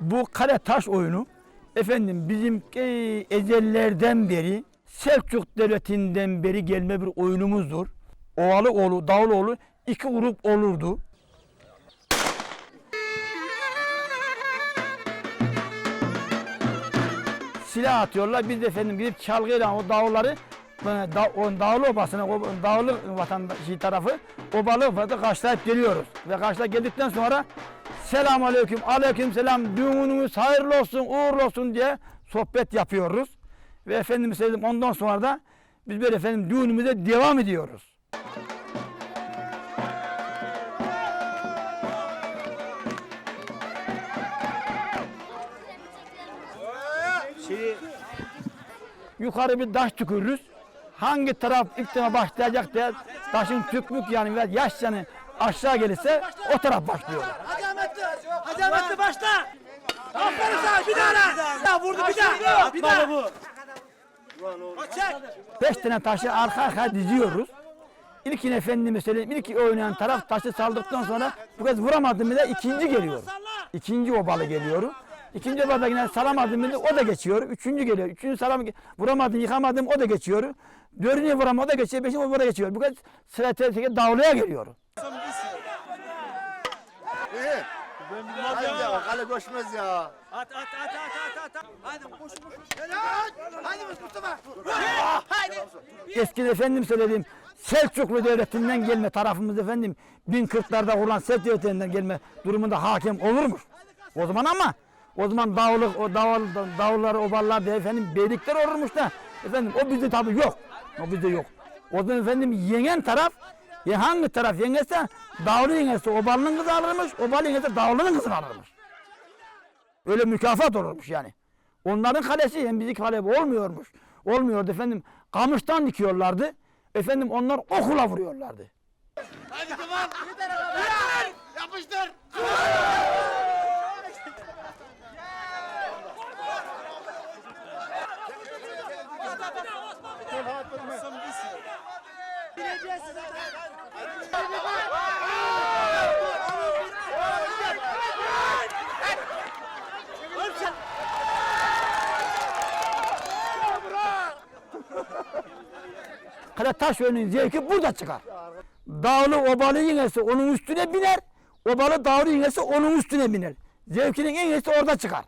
Bu kale taş oyunu efendim bizim ezellerden beri Selçuk Devleti'nden beri gelme bir oyunumuzdur. Ovalıoğlu, Dağlıoğlu iki grup olurdu. Silah atıyorlar. Biz de efendim gidip çalgıyla o dağları da, o dağlı obasına, o dağlı vatandaşı tarafı obalı obada karşılayıp geliyoruz. Ve karşılayıp geldikten sonra selam aleyküm, aleyküm selam, düğününüz hayırlı olsun, uğurlu olsun diye sohbet yapıyoruz. Ve efendim söyledim ondan sonra da biz böyle efendim düğünümüze devam ediyoruz. yukarı bir taş tükürürüz. Hangi taraf ilk defa başlayacak diye taşın tükmük yani yaş yani aşağı gelirse o taraf başlıyor. Hacametli başla. Aferin sana bir daha. Ya vurdu bir daha. Bir daha. bu. Beş tane taşı arka arkaya diziyoruz. İlkini efendime söyleyeyim, ilk oynayan taraf taşı saldıktan sonra bu kez vuramadım bile ikinci geliyor. İkinci obalı geliyor. İkinci obalı yine salamadım bile o da geçiyor. Üçüncü geliyor. Üçüncü salam vuramadım, yıkamadım o da geçiyor. Dördüncü vuram o da geçiyor. Beşinci o da geçiyor. Bu kez sıra tersine davluya geliyor. İyi. Hadi ya kale koşmaz ya. At at at at at at. Hadi koş koş. Hadi Mustafa. Hadi. Eskiden efendim söylediğim Selçuklu devletinden gelme tarafımız efendim 1040'larda kurulan Selçuk devletinden gelme durumunda hakim olurmuş. O zaman ama o zaman dağlık o dağıl, dağlar oballar da efendim beylikler olurmuş da efendim o bizde tabi yok. O bizde yok. O zaman efendim yenen taraf ya hangi taraf yengeçse dağlı yengeçse obalının kızı alırmış, obalı yengeçse dağlının kızını alırmış. Öyle mükafat olurmuş yani. Onların kalesi hem bizi kale olmuyormuş. Olmuyordu efendim. Kamıştan dikiyorlardı. Efendim onlar okula vuruyorlardı. Hadi tamam. Yapıştır. Kale taş oyunun zevki burada çıkar. Dağlı obalı yinesi onun üstüne biner. Obalı dağlı yinesi onun üstüne biner. Zevkinin en iyisi orada çıkar.